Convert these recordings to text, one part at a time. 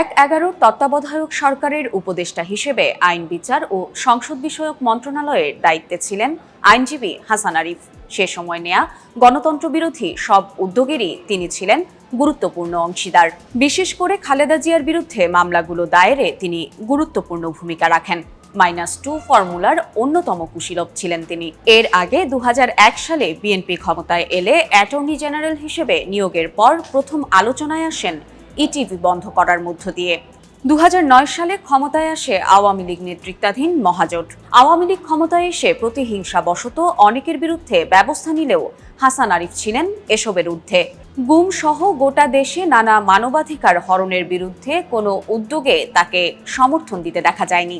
এক এগারোর তত্ত্বাবধায়ক সরকারের উপদেষ্টা হিসেবে আইন বিচার ও সংসদ বিষয়ক মন্ত্রণালয়ের দায়িত্বে ছিলেন আইনজীবী হাসান আরিফ। সে সময় নেয়া গণতন্ত্র বিরোধী সব উদ্যোগেরই তিনি ছিলেন গুরুত্বপূর্ণ অংশীদার। বিশেষ করে খালেদা জিয়ার বিরুদ্ধে মামলাগুলো দায়েরে তিনি গুরুত্বপূর্ণ ভূমিকা রাখেন। মাইনাস টু ফর্মুলার অন্যতম কুশীলব ছিলেন তিনি। এর আগে দু হাজার এক সালে বিএনপি ক্ষমতায় এলে অ্যাটর্নি জেনারেল হিসেবে নিয়োগের পর প্রথম আলোচনায় আসেন ইটিভি বন্ধ করার মধ্য দিয়ে। দু হাজার নয় সালে ক্ষমতায় আসে আওয়ামী লীগ নেতৃত্বাধীন মহাজোট। আওয়ামী লীগ ক্ষমতায় এসে প্রতিহিংসা প্রতিহিংসাবশত অনেকের বিরুদ্ধে ব্যবস্থা নিলেও হাসান আরিফ ছিলেন এসবের ঊর্ধ্বে। গুম সহ গোটা দেশে নানা মানবাধিকার হরণের বিরুদ্ধে কোনো উদ্যোগে তাকে সমর্থন দিতে দেখা যায়নি।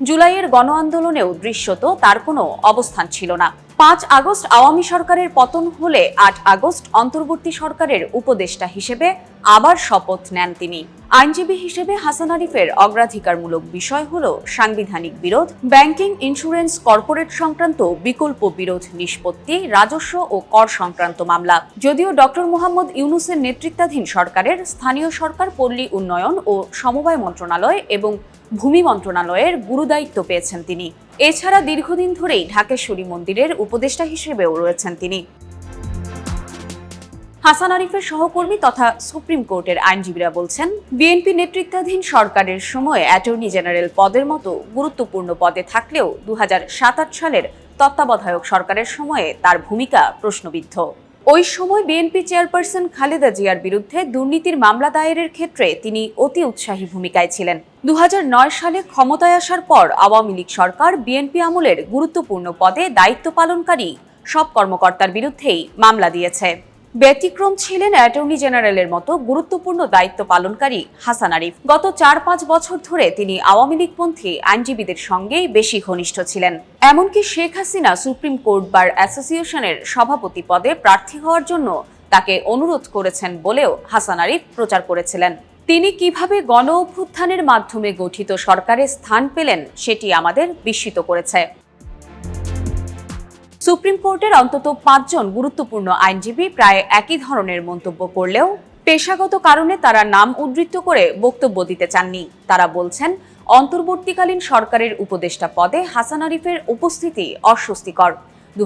জুলাইয়ের গণ আন্দোলনেও দৃশ্যত তার কোনো অবস্থান ছিল না। পাঁচ আগস্ট আওয়ামী সরকারের পতন হলে আট আগস্ট অন্তর্বর্তী সরকারের উপদেষ্টা হিসেবে আবার শপথ নেন তিনি। আইনজীবী হিসেবে হাসান আরিফের অগ্রাধিকারমূলক বিষয় হল সাংবিধানিক বিরোধ, ব্যাংকিং, ইন্স্যুরেন্স, কর্পোরেট সংক্রান্ত বিকল্প বিরোধ নিষ্পত্তি, রাজস্ব ও কর সংক্রান্ত মামলা। যদিও ডক্টর মোহাম্মদ ইউনুসের নেতৃত্বাধীন সরকারের স্থানীয় সরকার পল্লী উন্নয়ন ও সমবায় মন্ত্রণালয় এবং ভূমি মন্ত্রণালয়ের গুরুদায়িত্ব পেয়েছেন তিনি। এছাড়া দীর্ঘদিন ধরেই ঢাকেশ্বরী মন্দিরের উপদেষ্টা হিসেবেও রয়েছেন তিনি। হাসান আরিফের সহকর্মী তথা সুপ্রিম কোর্টের আইনজীবীরা বলছেন, বিএনপি নেতৃত্বাধীন সরকারের সময় অ্যাটর্নি জেনারেল পদের মতো গুরুত্বপূর্ণ পদে থাকলেও দু সালের তত্ত্বাবধায়ক সরকারের সময়ে তার ভূমিকা প্রশ্নবিদ্ধ। ওই সময় বিএনপি চেয়ারপারসন খালেদা জিয়ার বিরুদ্ধে দুর্নীতির মামলা দায়েরের ক্ষেত্রে তিনি অতি উৎসাহী ভূমিকায় ছিলেন। দু হাজার নয় সালে ক্ষমতায় আসার পর আওয়ামী লীগ সরকার বিএনপি আমলের গুরুত্বপূর্ণ পদে দায়িত্ব পালনকারী সব কর্মকর্তার বিরুদ্ধেই মামলা দিয়েছে। ব্যতিক্রম ছিলেন অ্যাটর্নি জেনারেলের মতো গুরুত্বপূর্ণ দায়িত্ব পালনকারী হাসান আরিফ। গত চার পাঁচ বছর ধরে তিনি আওয়ামী লীগপন্থী আইনজীবীদের সঙ্গেই বেশি ঘনিষ্ঠ ছিলেন। এমনকি Sheikh Hasina supreme court bar অ্যাসোসিয়েশনের সভাপতি পদে প্রার্থী হওয়ার জন্য তাকে অনুরোধ করেছেন বলেও হাসান আরিফ প্রচার করেছিলেন। তিনি কীভাবে গণ অভ্যুত্থানের মাধ্যমে গঠিত সরকারের স্থান পেলেন সেটি আমাদের বিস্মিত করেছে। সুপ্রিম কোর্টের অন্তত পাঁচজন গুরুত্বপূর্ণ আইনজীবী প্রায় একই ধরনের মন্তব্য করলেও পেশাগত কারণে তারা নাম উদ্ধৃত করে বক্তব্য দিতে চাননি। তারা বলছেন, অন্তর্বর্তীকালীন সরকারের উপদেষ্টা পদে হাসান আরিফের উপস্থিতি অস্বস্তিকর। দু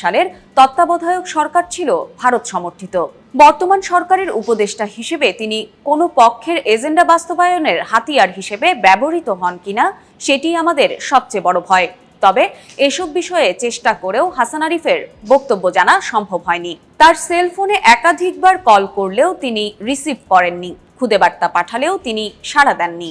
সালের তত্ত্বাবধায়ক সরকার ছিল ভারত সমর্থিত। বর্তমান সরকারের উপদেষ্টা হিসেবে তিনি কোনো পক্ষের এজেন্ডা বাস্তবায়নের হাতিয়ার হিসেবে ব্যবহৃত হন কিনা, সেটি আমাদের সবচেয়ে বড় ভয়। তবে এসব বিষয়ে চেষ্টা করেও হাসান আরিফের বক্তব্য জানা সম্ভব হয়নি। তার সেলফোনে একাধিকবার কল করলেও তিনি রিসিভ করেননি। খুদে বার্তা পাঠালেও তিনি সাড়া দেননি।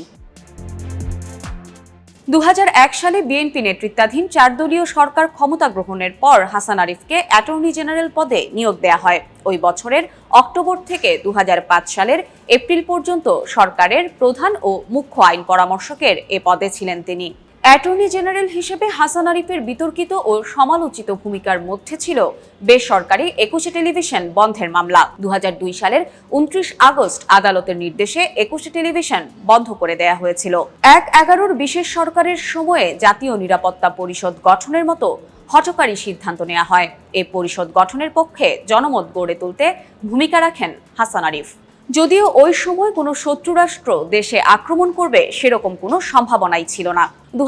দু হাজার এক সালে বিএনপি নেতৃত্বাধীন চারদলীয় সরকার ক্ষমতা গ্রহণের পর হাসান আরিফকে অ্যাটর্নি জেনারেল পদে নিয়োগ দেয়া হয়। ওই বছরের অক্টোবর থেকে দু হাজার পাঁচ সালের এপ্রিল পর্যন্ত সরকারের প্রধান ও মুখ্য আইন পরামর্শকের এ পদে ছিলেন তিনি। অ্যাটর্নি জেনারেল হিসেবে হাসান আরিফের বিতর্কিত ও সমালোচিত ভূমিকার মধ্যে ছিল বেসরকারি একুশে টেলিভিশন বন্ধের মামলা। দু হাজার দুই সালের উনত্রিশ আগস্ট আদালতের নির্দেশে একুশে টেলিভিশন বন্ধ করে দেয়া হয়েছিল। এক এগারোর বিশেষ সরকারের সময়ে জাতীয় নিরাপত্তা পরিষদ গঠনের মতো হঠকারী সিদ্ধান্ত নেওয়া হয়। এ পরিষদ গঠনের পক্ষে জনমত গড়ে তুলতে ভূমিকা রাখেন হাসান আরিফ। যদিও ওই সময় কোনো শত্রু রাষ্ট্র দেশে আক্রমণ করবে সেরকম কোনো সম্ভাবনাই ছিল না। দু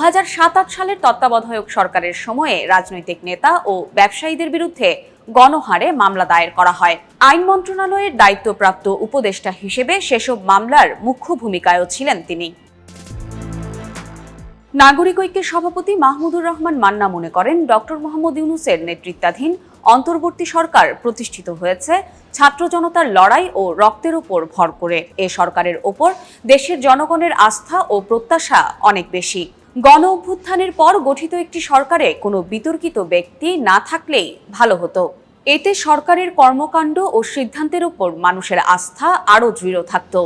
সালের তত্ত্বাবধায়ক সরকারের সময়ে রাজনৈতিক নেতা ও ব্যবসায়ীদের বিরুদ্ধে গণহারে মামলা দায়ের করা হয়। আইন মন্ত্রণালয়ের দায়িত্বপ্রাপ্ত উপদেষ্টা হিসেবে সেসব মামলার মুখ্য ভূমিকায়ও ছিলেন তিনি। নাগরিক ঐক্যের সভাপতি মাহমুদুর রহমান মান্না মনে করেন ডক্টর মোহাম্মদ ইউনুসের নেতৃত্বাধীন অন্তর্বর্তী সরকার প্রতিষ্ঠিত হয়েছে ছাত্র জনতার লড়াই ও রক্তের ওপর ভর করে। এ সরকারের ওপর দেশের জনগণের আস্থা ও প্রত্যাশা অনেক বেশি। গণ অভ্যুত্থানের পর গঠিত একটি সরকারে কোনো বিতর্কিত ব্যক্তি না থাকলেই ভালো হতো। এতে সরকারের কর্মকাণ্ড ও সিদ্ধান্তের উপর মানুষের আস্থা আরও দৃঢ় থাকতো।